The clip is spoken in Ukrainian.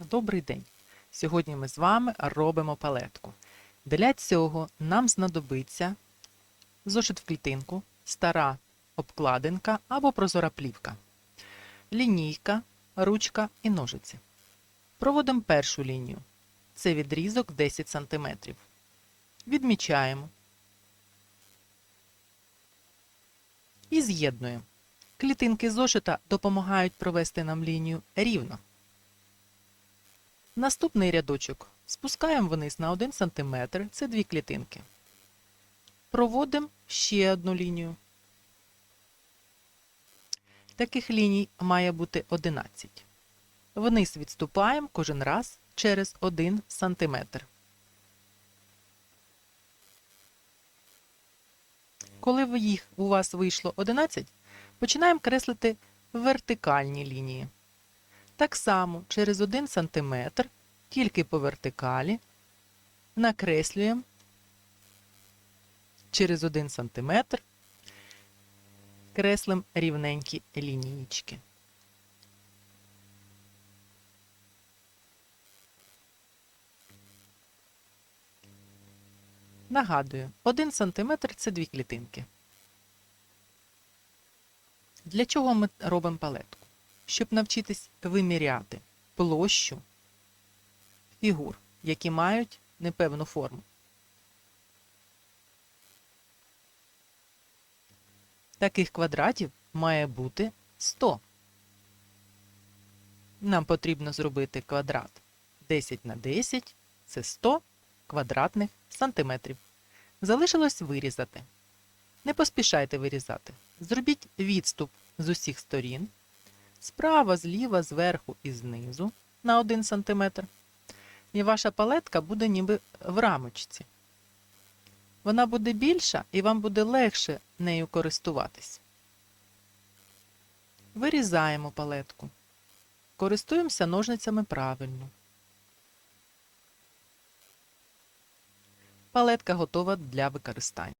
Добрий день! Сьогодні ми з вами робимо палетку. Для цього нам знадобиться зошит в клітинку, стара обкладинка або прозора плівка, лінійка, ручка і ножиці. Проводимо першу лінію. Це відрізок 10 см. Відмічаємо і з'єднуємо. Клітинки зошита допомагають провести нам лінію рівно. Наступний рядочок спускаємо вниз на 1 см, це дві клітинки. Проводимо ще одну лінію. Таких ліній має бути 11. Вниз відступаємо кожен раз через 1 см. Коли їх у вас вийшло 11, починаємо креслити вертикальні лінії. Так само через 1 см, тільки по вертикалі, накреслюємо через 1 см, креслимо рівненькі лінієчки. Нагадую, 1 см це дві клітинки. Для чого ми робимо палетку? Щоб навчитись виміряти площу фігур, які мають непевну форму. Таких квадратів має бути 100. Нам потрібно зробити квадрат 10 на 10 це 100 квадратних сантиметрів. Залишилось вирізати. Не поспішайте вирізати. Зробіть відступ з усіх сторін, справа, зліва, зверху і знизу на 1 см. І ваша палетка буде ніби в рамочці. Вона буде більша і вам буде легше нею користуватись. Вирізаємо палетку. Користуємося ножницями правильно. Палетка готова для використання.